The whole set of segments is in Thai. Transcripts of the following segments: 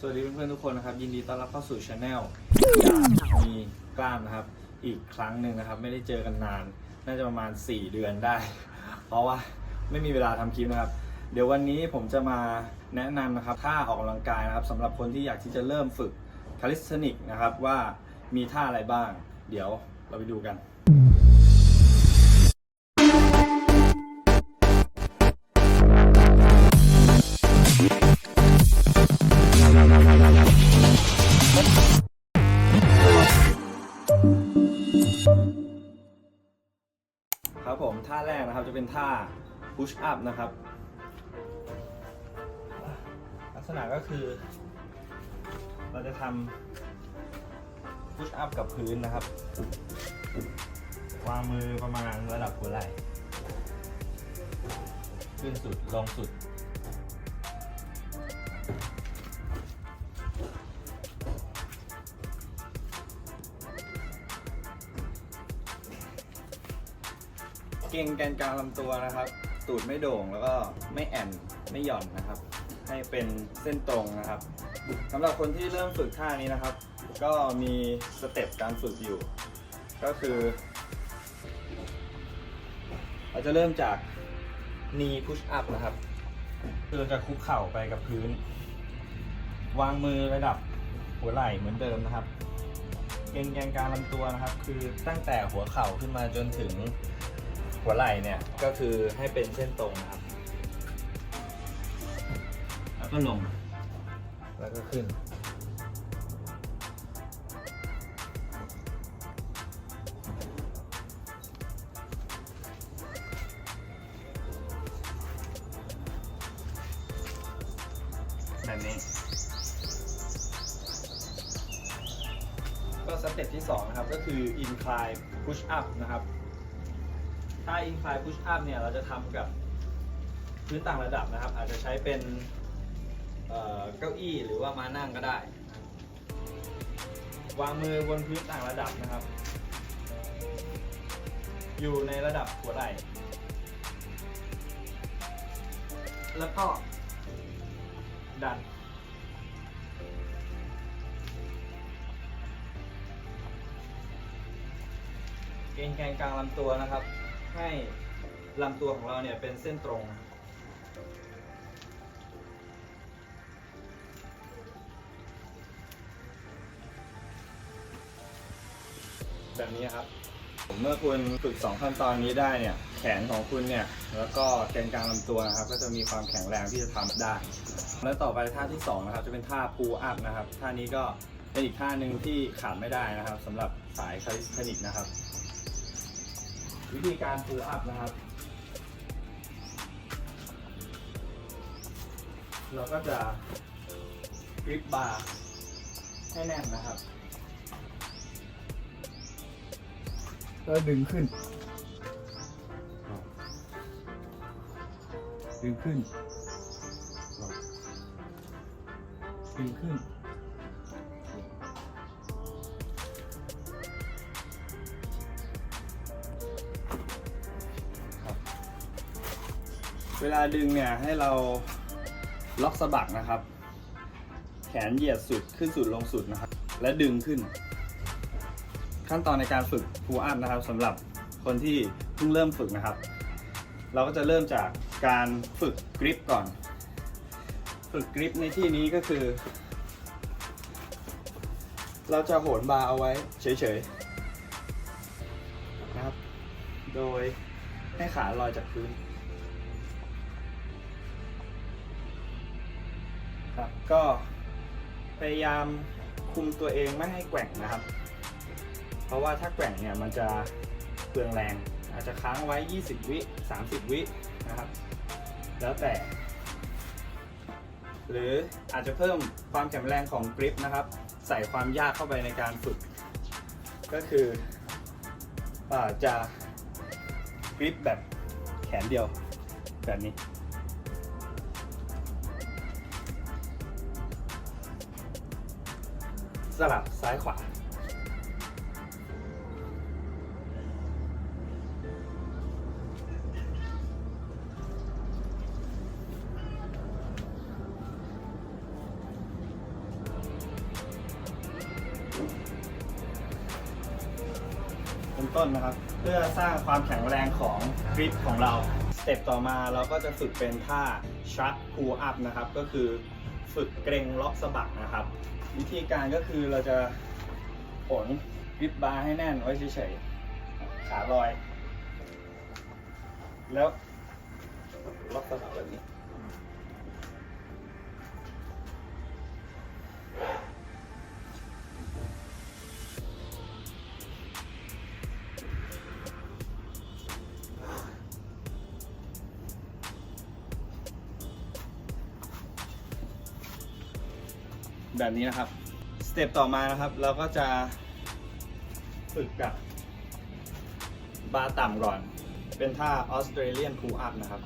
สวัสดีเพื่อนๆทุกคนนะครับ ยินดีต้อนรับเข้าสู่ช anel อยากมีกล้ามนะครับ อีกครั้งหนึ่งนะครับ ไม่ได้เจอกันนาน น่าจะประมาณ 4 เดือนได้ เพราะว่าไม่มีเวลาทำคลิปนะครับ เดี๋ยววันนี้ผมจะมาแนะนำนะครับท่าออกกำลังกายนะครับสำหรับคนที่อยากที่จะเริ่มฝึกคาลิสเทนิกนะครับว่ามีท่าอะไรบ้าง เดี๋ยวเราไปดูกัน ครับผมท่าแรกนะครับจะเป็นท่า push up นะครับ ลักษณะก็คือ เราจะทำ push up กับพื้นนะครับ วางมือประมาณระดับหัวไหล่ ขึ้นสุดลงสุด เกงแกนกลางลำตัวนะครับ ตูดไม่โด่งแล้วก็ไม่แอนไม่หย่อนนะครับ ให้เป็นเส้นตรงนะครับสำหรับคนที่เริ่มฝึกท่านี้นะครับ ก็มีสเต็ปการฝึกอยู่ ก็คือ เราจะเริ่มจาก knee push up นะครับคือเราจะคุกเข่าไปกับพื้น วางมือระดับหัวไหล่เหมือนเดิมนะครับ เก่งแกนกลางลำตัวนะครับ คือตั้งแต่หัวเข่าขึ้นมาจนถึง หัวไหล่เนี่ยก็คือให้เป็นเส้นตรงนะครับ แล้วก็ลง แล้วก็ขึ้น แบบนี้ ก็สเต็ปที่ 2 นะครับ ก็คือ incline push up นะครับ ถ้า incline push up เนี่ยเราจะทำกับพื้นต่างระดับนะครับ อาจจะใช้เป็นเเก้าอี้หรือว่ามานั่งก็ได้ วางมือบนพื้นต่างระดับนะครับ อยู่ในระดับหัวไหล่แล้วก็ดันเกรงแกนกลางลำตัวนะครับ ให้ลำตัวของเราเนี่ยเป็นเส้นตรง แบบนี้ครับ เมื่อคุณฝึก 2 ขั้นตอนนี้ได้เนี่ย แขนของคุณเนี่ย แล้วก็แกนกลางลำตัวนะครับ ก็จะมีความแข็งแรงที่จะทำได้ แล้วต่อไปท่าที่ 2 นะครับ จะเป็นท่า pull up นะครับ ท่านี้ก็เป็นอีกท่าหนึ่งที่ขาดไม่ได้นะครับสำหรับสายคาลิสเทนิกนะครับ วิธีการ pull up นะครับ เราก็จะกริปบาร์ให้แน่นนะครับแล้วดึงขึ้น ดึงขึ้น ดึงขึ้น ลาดึงเนี่ยให้เราล็อกสะบักนะครับ แขนเหยียดสุดขึ้นสุดลงสุดนะครับ และดึงขึ้น ขั้นตอนในการฝึกพูอัพนะครับสำหรับคนที่เพิ่งเริ่มฝึกนะครับ เราก็จะเริ่มจากการฝึกกริปก่อน ฝึกกริปในที่นี้ก็คือ เราจะโหนบาร์เอาไว้เฉยๆนะครับ โดยให้ขาลอยจากพื้น ยายามคุมตัวเองไม่ให้แกว่งนะครับ เพราะว่าถ้าแกว่งเนี่ยมันจะเปลืองแรง อาจจะค้างไว้ 20 วิ 30 วินะครับ แล้วแต่ หรืออาจจะเพิ่มความแข็งแรงของกริปนะครับ ใส่ความยากเข้าไปในการฝึก ก็คืออาจะกริปแบบแขนเดียวแบบนี้ สลับซ้ายขวา เป็นต้นนะครับ เพื่อสร้างความแข็งแรงของกริปของเรา สเต็ปต่อมาเราก็จะฝึกเป็นท่าชักพูอัพนะครับ ก็คือฝึกเกรงล็อกสะบักนะครับ วิธีการก็คือเราจะผลวิบบาร์ให้แน่นไว้เฉยๆขาลอย แล้วล็อกกระบักแบบนี้ แบบนี้นะครับ สเต็ปต่อมานะครับ เราก็จะฝึกกับบาร์ต่ำก่อน เป็นท่าออสเตรเลียนพูอัพนะครับ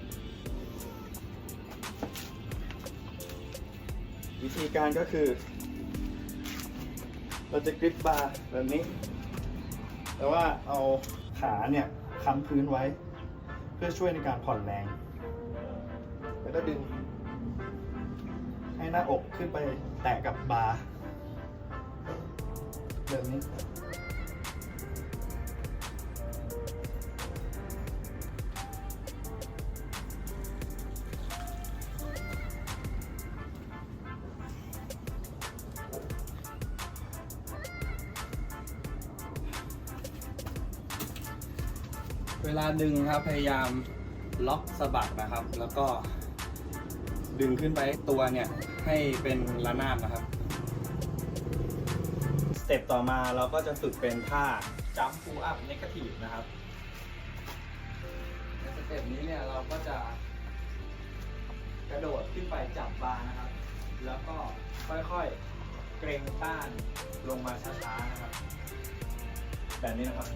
วิธีการก็คือ เราจะกริปบาร์แบบนี้ แต่ว่าเอาขาเนี่ยค้ำพื้นไว้ เพื่อช่วยในการผ่อนแรง แล้วก็ดึงให้หน้าอกขึ้นไป แตะกับบาร์แบบนี้เวลาดึงครับพยายามล็อกสะบักนะครับ แล้วก็ดึงขึ้นไปตัวเนี่ย ให้เป็นระนาบนะครับสเต็ปต่อมาเราก็จะฝึกเป็นท่าจัมพูอัพเนกาทีฟนะครับในสเต็ปนี้เนี่ยเราก็จะกระโดดขึ้นไปจับบาร์นะครับ แล้วก็ค่อยๆเกรงต้านลงมาช้าๆนะครับ แบบนี้นะครับ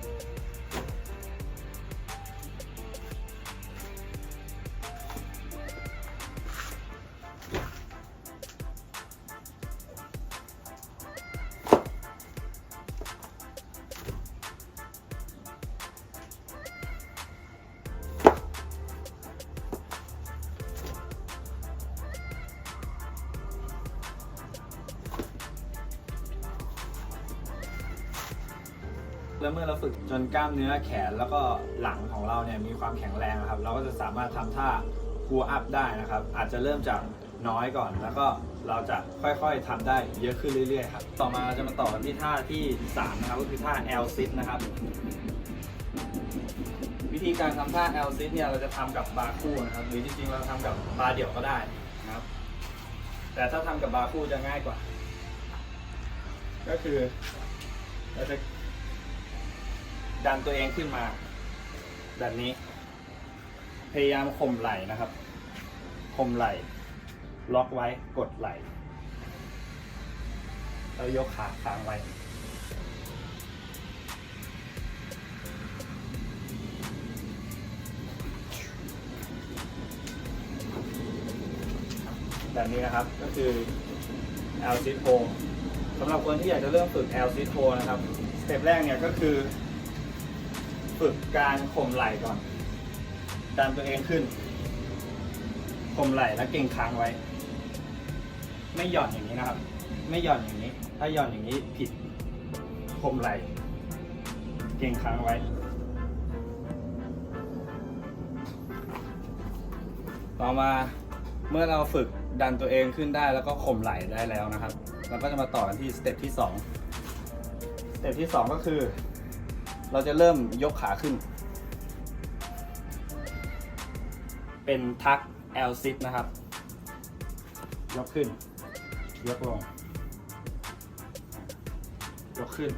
แล้วเมื่อเราฝึกจนกล้ามเนื้อแขนแล้วก็หลังของเราเนี่ยมีความแข็งแรงนะครับ เราก็จะสามารถทำท่าพูอัพได้นะครับ อาจจะเริ่มจากน้อยก่อน แล้วก็เราจะค่อยๆทำได้เยอะขึ้นเรื่อยๆครับ ต่อมาเราจะมาต่อกันที่ท่าที่3นะครับก็คือท่า L sit นะครับ วิธีการทำท่า L sit เนี่ยเราจะทำกับบาร์คู่นะครับ หรือจริงๆเราทำกับบาร์เดี่ยวก็ได้นะครับ แต่ถ้าทำกับบาร์คู่จะง่ายกว่า ก็คือเราจะ ดันตัวเองขึ้นมา แบบนี้ พยายามข่มไหล่นะครับข่มไหล่ ล็อกไว้กดไหล่แล้วยกขาค้างไว้ แบบนี้นะครับก็คือ L sit hold สำหรับคนที่อยากจะเริ่มฝึก L sit hold นะครับ สเต็ปแรกเนี่ยก็คือ ฝึกการข่มไหล่ก่อน ดันตัวเองขึ้น ข่มไหล่แล้วเก่งค้างไว้ ไม่หย่อนอย่างนี้นะครับ ไม่หย่อนอย่างนี้ ถ้าหย่อนอย่างนี้ผิด ข่มไหล่ เก่งค้างไว้ ต่อมาเมื่อเราฝึกดันตัวเองขึ้นได้แล้วก็ข่มไหล่ได้แล้วนะครับ เราก็จะมาต่อกันที่สเต็ปที่2สเต็ปที่ 2 ก็คือ เราจะเริ่มยกขาขึ้น เป็นทัก L sit นะครับ ยกขึ้น ยกลง ยกขึ้น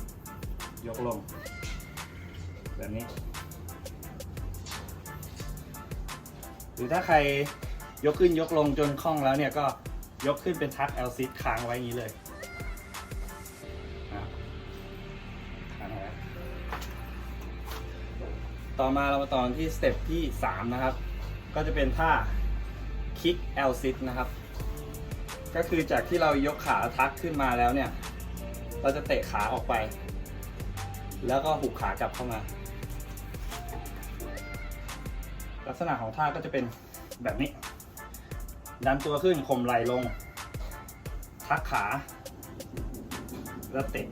ยกลง แบบนี้ หรือถ้าใครยกขึ้นยกลงจนคล่องแล้วเนี่ยก็ยกขึ้นเป็นทัก L sit ค้างไว้อย่างนี้เลย ต่อมาเรามาต่อนที่สเต็ปที่ 3 นะครับ ก็จะเป็นท่า kick L sit นะครับ ก็คือจากที่เรายกขาทักขึ้นมาแล้วเนี่ย เราจะเตะขาออกไป แล้วก็หุบขากลับเข้ามา ลักษณะของท่าก็จะเป็นแบบนี้ ดันตัวขึ้นข่มไหล่ลง ทักขา แล้วเตะ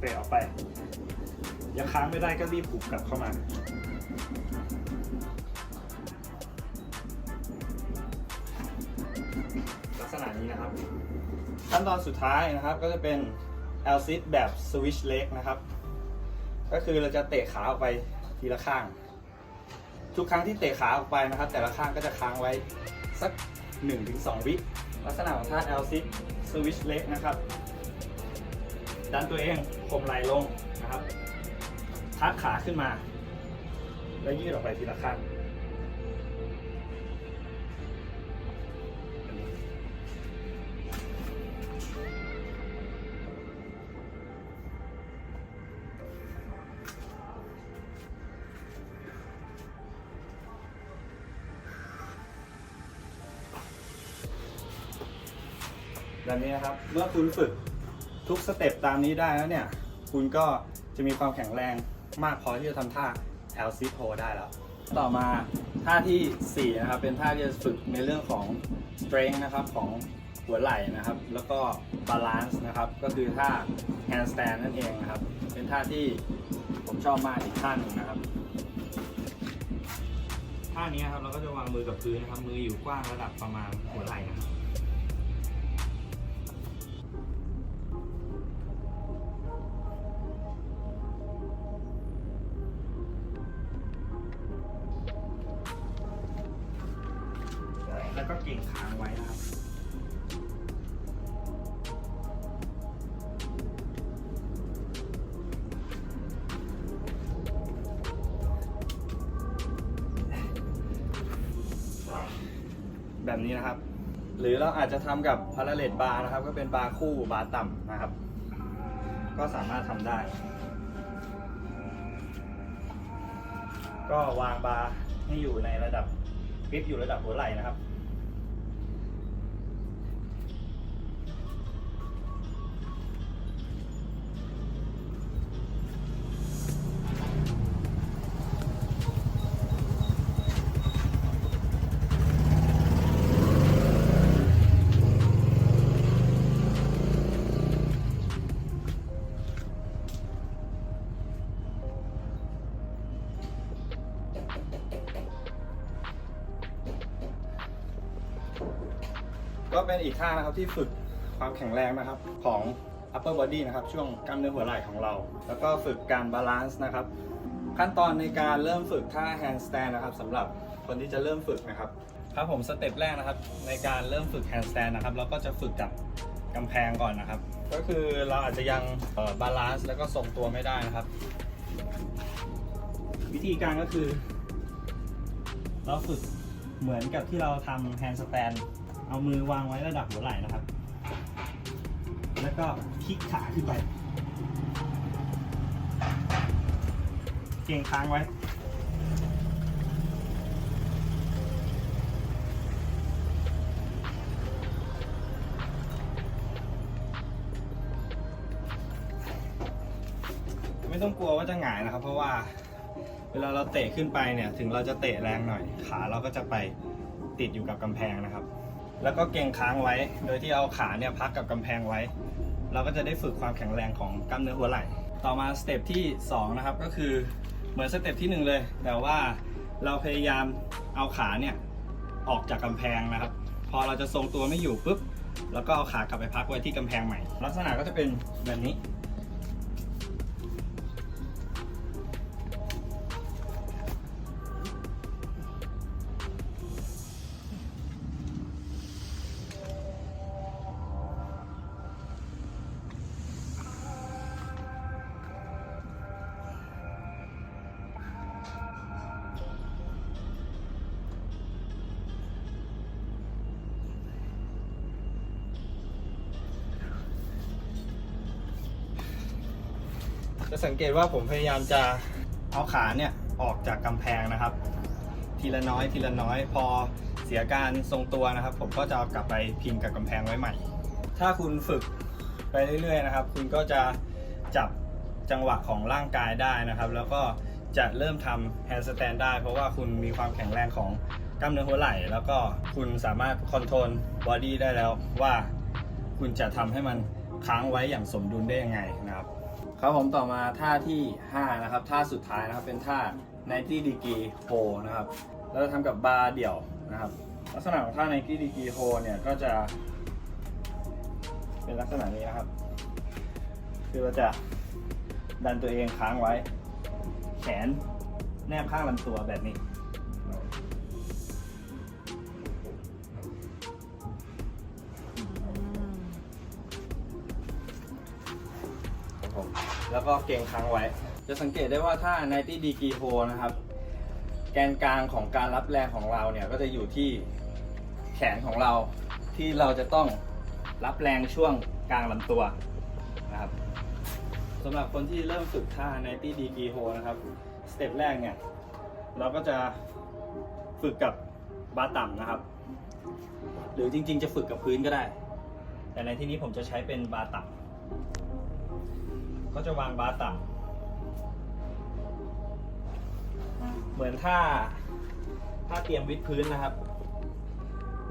เตะออกไป ยังค้างไม่ได้ก็รีบผูกกลับเข้ามา ลักษณะนี้นะครับ ขั้นตอนสุดท้ายนะครับก็จะเป็น L sit แบบ switch leg นะครับ ก็คือเราจะเตะขาออกไปทีละข้าง ทุกครั้งที่เตะขาออกไปนะครับ แต่ละข้างก็จะค้างไว้สัก 1-2 วิลักษณะของท่า L sit switch leg นะครับ ดันตัวเองข่มไหล่ลงนะครับ พักขาขึ้นมา แล้วยืดออกไปทีละข้างแบบนี้นะครับ เมื่อคุณฝึกทุกสเต็ปตามนี้ได้แล้วเนี่ย คุณก็จะมีความแข็งแรง มากพอที่จะทำท่า L sit hold ได้แล้ว ต่อมาท่าที่ 4 นะครับ เป็นท่าที่จะฝึกในเรื่องของ strength นะครับของหัวไหล่นะครับ แล้วก็ balance นะครับ ก็คือท่า handstand นั่นเองนะครับ เป็นท่าที่ผมชอบมากอีกท่าหนึ่งนะครับท่านี้ครับเราก็จะวางมือกับพื้นนะครับ มืออยู่กว้างระดับประมาณหัวไหล่นะครับ แบบนี้นะครับ หรือเราอาจจะทำกับพาราเลตบาร์นะครับ ก็เป็นบาร์คู่บาร์ต่ำนะครับ ก็สามารถทำได้ ก็วางบาร์ให้อยู่ในระดับกริปอยู่ระดับหัวไหล่นะครับ ก็เป็นอีกท่านะครับที่ฝึกความแข็งแรงนะครับของ upper body นะครับช่วงกล้ามเนื้อหัวไหล่ของเรา แล้วก็ฝึกการบาลานซ์นะครับ ขั้นตอนในการเริ่มฝึกท่า handstand นะครับสำหรับคนที่จะเริ่มฝึกนะครับครับผมสเต็ปแรกนะครับ ในการเริ่มฝึก handstand นะครับเราก็จะฝึกกับกำแพงก่อนนะครับ ก็คือเราอาจจะยังบาลานซ์แล้วก็ทรงตัวไม่ได้นะครับ วิธีการก็คือ เราฝึกเหมือนกับที่เราทำ handstand เอามือวางไว้ระดับหัวไหล่นะครับ แล้วก็พลิกขาขึ้นไปเก่งค้างไว้ ไม่ต้องกลัวว่าจะหงายนะครับ เพราะว่าเวลาเราเตะขึ้นไปเนี่ย ถึงเราจะเตะแรงหน่อย ขาเราก็จะไปติดอยู่กับกำแพงนะครับ แล้วก็เก่งค้างไว้ โดยที่เอาขาเนี่ยพักกับกำแพงไว้ เราก็จะได้ฝึกความแข็งแรงของกล้ามเนื้อหัวไหล่ ต่อมาสเต็ปที่ 2 นะครับ ก็คือเหมือนสเต็ปที่ 1 เลย แต่ว่าเราพยายามเอาขาเนี่ยออกจากกำแพงนะครับ พอเราจะทรงตัวไม่อยู่ปุ๊บ แล้วก็เอาขากลับไปพักไว้ที่กำแพงใหม่ ลักษณะก็จะเป็นแบบนี้ จะสังเกตว่าผมพยายามจะเอาขาเนี่ยออกจากกำแพงนะครับ ทีละน้อยทีละน้อย พอเสียการทรงตัวนะครับ ผมก็จะเอากลับไปพิงกับกำแพงไว้ใหม่ ถ้าคุณฝึกไปเรื่อยๆนะครับ คุณก็จะจับจังหวะของร่างกายได้นะครับ แล้วก็จะเริ่มทำแฮนด์สแตนได้ เพราะว่าคุณมีความแข็งแรงของกล้ามเนื้อหัวไหล่แล้วก็คุณสามารถคอนโทรลบอดี้ได้แล้วว่า คุณจะทำให้มันค้างไว้อย่างสมดุลได้ยังไง ครับผมต่อมาท่าที่ 5 นะครับ ท่าสุดท้ายนะครับเป็นท่า 90 degree hold นะครับเราจะทำกับบาร์เดี่ยวนะครับ ลักษณะของท่า 90 degree hold เนี่ยก็จะ เป็นลักษณะนี้นะครับ คือเราจะดันตัวเองค้างไว้ แขนแนบข้างลำตัวแบบนี้ แล้วก็เกงค้างไว้ จะสังเกตได้ว่าถ้า 90 degree hold นะครับ แกนกลางของการรับแรงของเราเนี่ย ก็จะอยู่ที่แขนของเราที่เราจะต้องรับแรงช่วงกลางลำตัวนะครับสำหรับคนที่เริ่มฝึกท่า 90 degree hold นะครับ สเต็ปแรกเนี่ย เราก็จะฝึกกับบาร์ต่ำนะครับ หรือจริงๆ จะฝึกกับพื้นก็ได้ แต่ในที่นี้ผมจะใช้เป็นบาร์ต่ำ ก็จะวางบาร์ต่ำเหมือนถ้าถ้าเตรียมวิดพื้นนะครับ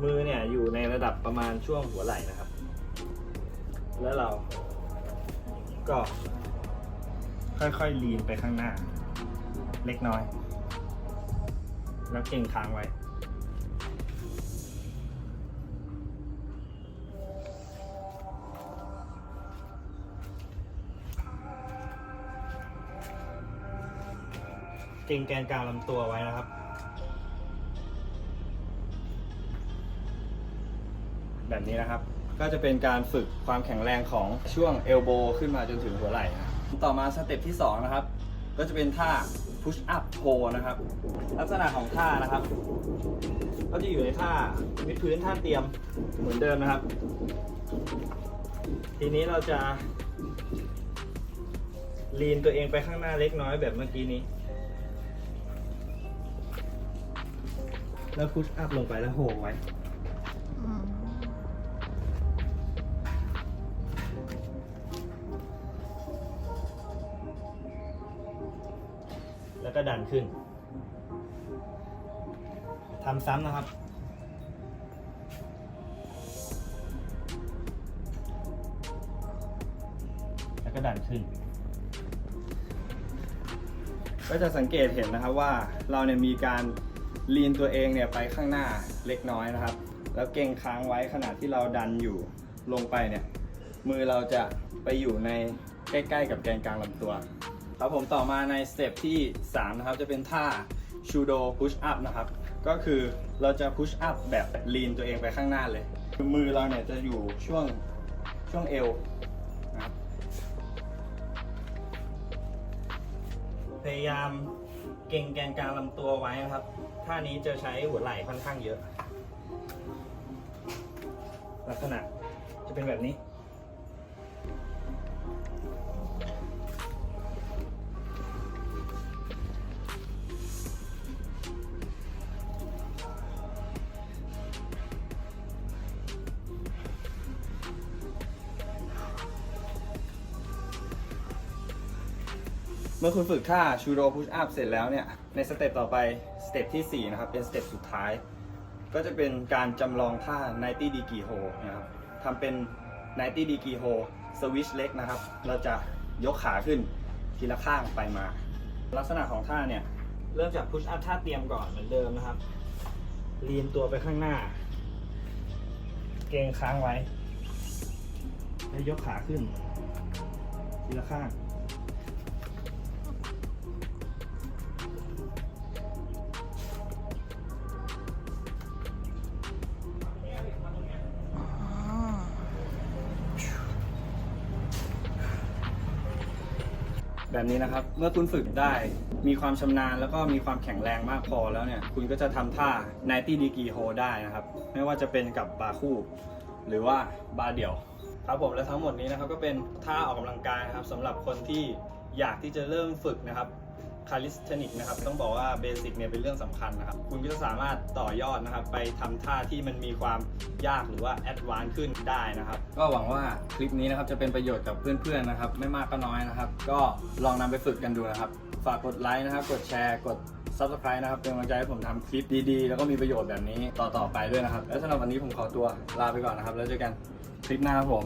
มือเนี่ยอยู่ในระดับประมาณช่วงหัวไหล่นะครับ แล้วเราก็ค่อยๆลีนไปข้างหน้า เล็กน้อย แล้วเก่งค้างไว้ เก่งแกนกลางลำตัวไว้นะครับ แบบนี้นะครับ ก็จะเป็นการฝึกความแข็งแรงของช่วงเอลโบขึ้นมาจนถึงหัวไหล่นะครับต่อมาสเต็ปที่ 2 นะครับ ก็จะเป็นท่า push up toe นะครับ ลักษณะของท่านะครับ ก็จะอยู่ในท่าวิดพื้นท่าเตรียมเหมือนเดิมนะครับ ทีนี้เราจะลีนตัวเองไปข้างหน้าเล็กน้อยแบบเมื่อกี้นี้ แล้วพุชอัพลงไปแล้วโหไว้ แล้วก็ดันขึ้น ทำซ้ำนะครับ แล้วก็ดันขึ้น ก็จะสังเกตเห็นนะครับว่าเราเนี่ยมีการ ลีนตัวเองเนี่ยไปข้างหน้าเล็กน้อยนะครับ แล้วเก่งค้างไว้ขณะที่เราดันอยู่ลงไปเนี่ยมือเราจะไปอยู่ในใกล้ๆ กับแกนกลางลำตัวครับผมต่อมาในสเต็ปที่ 3 นะครับ จะเป็นท่าชูโดพุชอัพนะครับ ก็คือเราจะพุชอัพแบบลีนตัวเองไปข้างหน้าเลยคือมือเราเนี่ยจะอยู่ช่วงช่วงเอวนะครับพยายามเก่งแกนกลางลำตัวไว้นะครับ ท่านี้จะใช้หัวไหล่ค่อนข้างเยอะ ลักษณะจะเป็นแบบนี้ เมื่อคุณฝึกท่าชูโดพุชอัพเสร็จแล้วเนี่ย ในสเต็ปต่อไป เต็ปที่ 4 นะครับ เป็นสเต็ปสุดท้าย ก็จะเป็นการจำลองท่า 90 degree hold นะครับทำเป็น 90 degree hold switch leg นะครับ เราจะยกขาขึ้นทีละข้างไปมา ลักษณะของท่าเนี่ย เริ่มจากพุชอัพท่าเตรียมก่อนเหมือนเดิมนะครับ ลีนตัวไปข้างหน้า เกรงค้างไว้ แล้วยกขาขึ้น ทีละข้าง แบบนี้นะครับ เมื่อคุณฝึกได้ มีความชำนาญแล้วก็มีความแข็งแรงมากพอแล้วเนี่ย คุณก็จะทำท่า90 degree hold ได้นะครับ ไม่ว่าจะเป็นกับบาคู่ หรือว่าบาเดี่ยว ครับผมและทั้งหมดนี้นะครับก็เป็นท่าออกกำลังกายนะครับสำหรับคนที่อยากที่จะเริ่มฝึกนะครับ คาลิสเทนิกนะครับต้องบอกว่าเบสิกเนี่ยเป็นเรื่องสำคัญนะครับ คุณก็จะสามารถต่อยอดนะครับ ไปทำท่าที่มันมีความยากหรือว่าแอดวานซ์ขึ้นได้นะครับ ก็หวังว่าคลิปนี้นะครับจะเป็นประโยชน์กับเพื่อนๆนะครับ ไม่มากก็น้อยนะครับ ก็ลองนำไปฝึกกันดูนะครับ ฝากกดไลค์นะครับ กดแชร์กด subscribe นะครับ เป็นกำลังใจให้ผมทำคลิปดีๆ แล้วก็มีประโยชน์แบบนี้ต่อๆไปด้วยนะครับ และสำหรับวันนี้ผมขอตัวลาไปก่อนนะครับ แล้วเจอกันคลิปหน้าครับผม